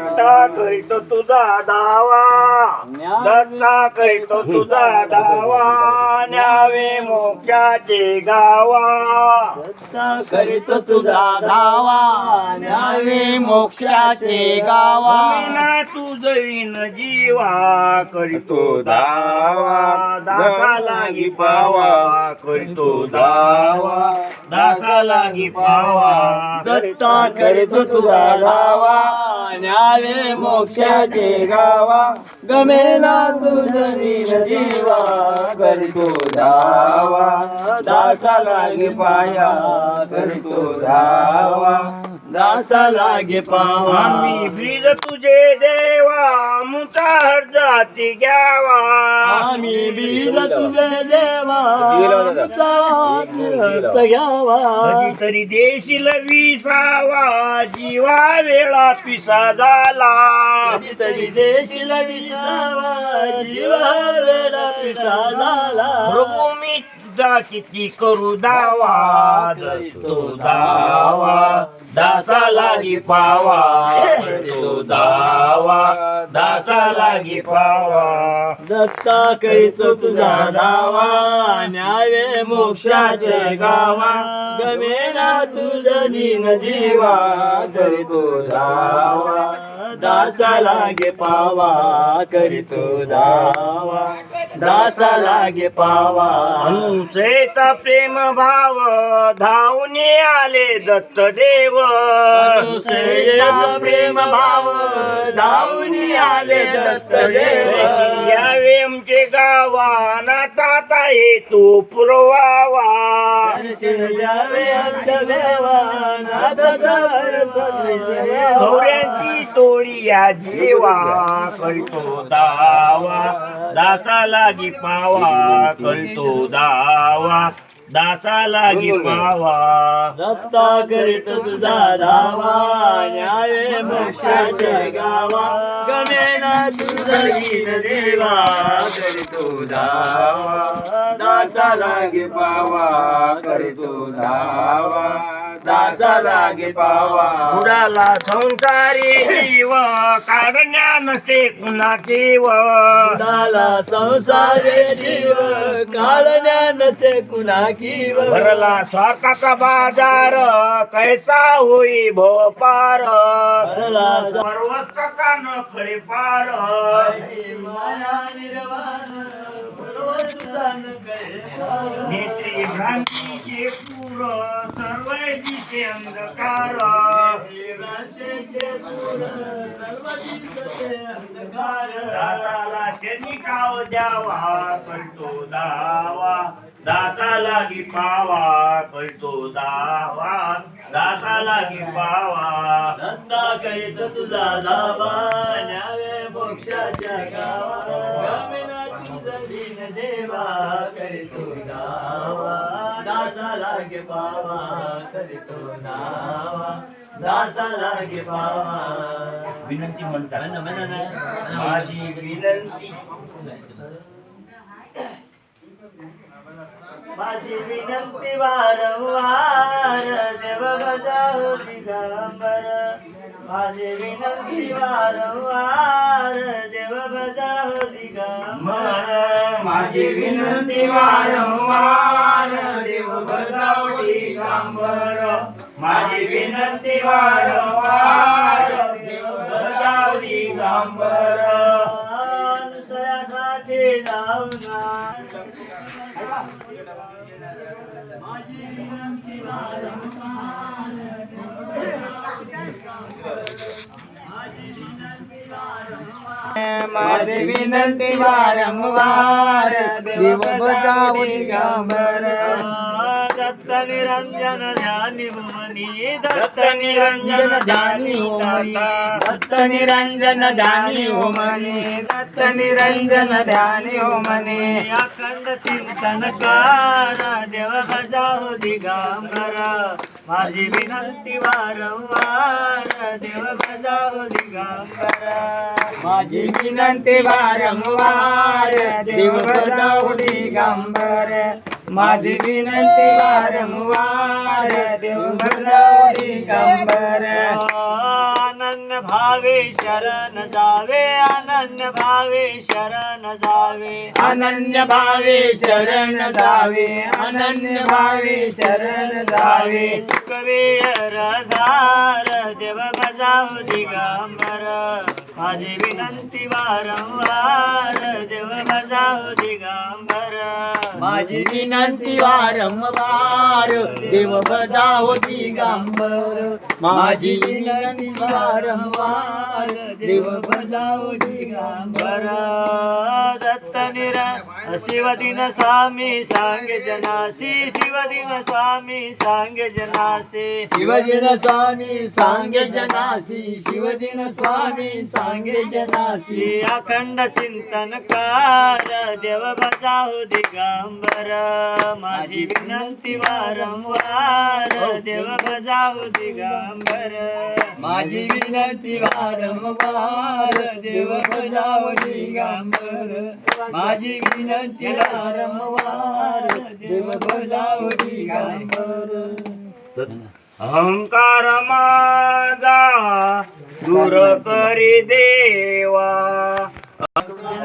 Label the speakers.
Speaker 1: दत्ता करीतो तुझा दावा. दत्ता करीतो तुझा दावा. न्यावे मोक्षाचे गावा.
Speaker 2: दत्ता करीत तुझा धावा न्यावे मोक्षाचे गावा.
Speaker 1: जमीना तुझवीन जीवा करीतो दावा. दासा लागी पावा करीतो दावा. दासा लागी पावा.
Speaker 2: दत्ता करीत तुझा धावा न्यावे मोक्षाचे गावा. गमेना तुझी जीवा. करतो धावा. दासा लागे पाया. करतो धावा. दासा लागे पावा.
Speaker 1: आम्ही ब्रीज तुझे देवा मुतार जाती घ्यावा.
Speaker 2: आम्ही बीज तुझे देवा जात घ्यावा.
Speaker 1: कधीतरी देशील विसावा जीवा वेळा पिसा झाला.
Speaker 2: कधीतरी देशील विसावा जीवा वेडा पिसा झाला.
Speaker 1: प्रभू मी तुझा किती करू दावा तो दावा. दासा लागी पावा तो दावा. दासा लागी पावा.
Speaker 2: दत्ता करीतो तुझा दावा न्यावे मोक्षाचे गावा. गमेना तुझ दिन जीवा करीतो दावा दासा लागे पावा करीतो दावा दासा लागे पावा.
Speaker 1: अनुसेचा प्रेम भाव धावून आले दत्त देव.
Speaker 2: प्रेम भाव धावून आले दत्त देव.
Speaker 1: यावे आमचे गावा नाता ये तू पुरवावा. गौऱ्यांची तोळी या जीवा करतो दावा दासा लागी पावा करतो दावा दासा लागी पावा.
Speaker 2: दत्ता करीत तुझा धावा न्याय मोक्षाचे गावा. गमेना तुझा गीत देवा करीतो धावा दासा लागे पावा करीतो धावा दासा लागे पावा.
Speaker 1: उडाला संसारी जीव काढण्या नसे कुणा केव
Speaker 2: उडाला संसारे जीव काळण्या नसे कुणा किव
Speaker 1: भरला स्वार्थाचा बाजार कैसा होई भोपार.
Speaker 2: भरला
Speaker 1: खळे पार
Speaker 2: माया निर्वाण.
Speaker 1: नेत्री भ्रांतीचे पूर सर्व दिसे अंधकार दाताला त्यांनी काव द्यावा करतो दावा. दाताला पावा करतो दावा. दाता लागी पावा.
Speaker 2: धंदा करीत तुझा दावा न्यावे मोक्षाच्या गावा. गमिना तुझा दिन देवा करीतो दावा दासा लागे पावा करीतो दावा दासा लागे पावा.
Speaker 1: विनंती म्हणतात.
Speaker 2: म्हणा म्हणा ना
Speaker 1: माझी विनंती.
Speaker 2: माझी विनंती वारंवार देव बजाव दिगंबर. माझी विनंती वारंवार देव बजाव दिगंबर.
Speaker 1: माझी विनंती वारंवार देव बजावली गांबर माझी विनंती वारंवार देव बजावली गांबर
Speaker 2: अनुसयासाठी जाऊ ना माझी विनंती वारंवार
Speaker 1: देव बजावली गांबर
Speaker 2: दत्त निरंजन ध्यानी भुवनी
Speaker 1: दत्त निरंजन ध्यानी होमनी दत्त निरंजन ध्यानी होमनी दत्त निरंजन ध्यानी होमनी
Speaker 2: अखंड चिंतन देव बजाव दिगांबर माझी विनंती वारंवार देव बजाव दिगांबर
Speaker 1: माझी विनंती वारंवार देव बजावली दिगांबर माझी विनंती वारंवार देव बजावली गांबर
Speaker 2: अनन्य
Speaker 3: भावे शरण जावे अनन्य भावे शरण जावे.
Speaker 4: अनन्य भावे शरण जावे अनन्य भावे शरण जावे.
Speaker 3: सुखवे रधार देव बजाव दिगंबर माझी विनंती वारंवार देव बजाव दिगंबर
Speaker 4: माझी विनंती वारंवार देव बजाव गांबर माझी विनंती वारंवार देव बजाव दिगंबर.
Speaker 3: गांबर निर शिवदिन स्वामी सांगे जनासी शिवदिन स्वामी सांगे जनासी।
Speaker 4: शिवदिन स्वामी सांगे जनासी शिवदिन स्वामी सांगे जनासी।
Speaker 3: अखंड चिंतन कार देव बजाऊ दिगंबर। माझी विनंती वारंवार देव बजाऊ दिगंबर।
Speaker 4: माझी विनंती वारंवार देव बजावली गांबर माझी विनंती वारंवार देव बजावली गांबर
Speaker 3: अहंकार माझा दूर करी देवा.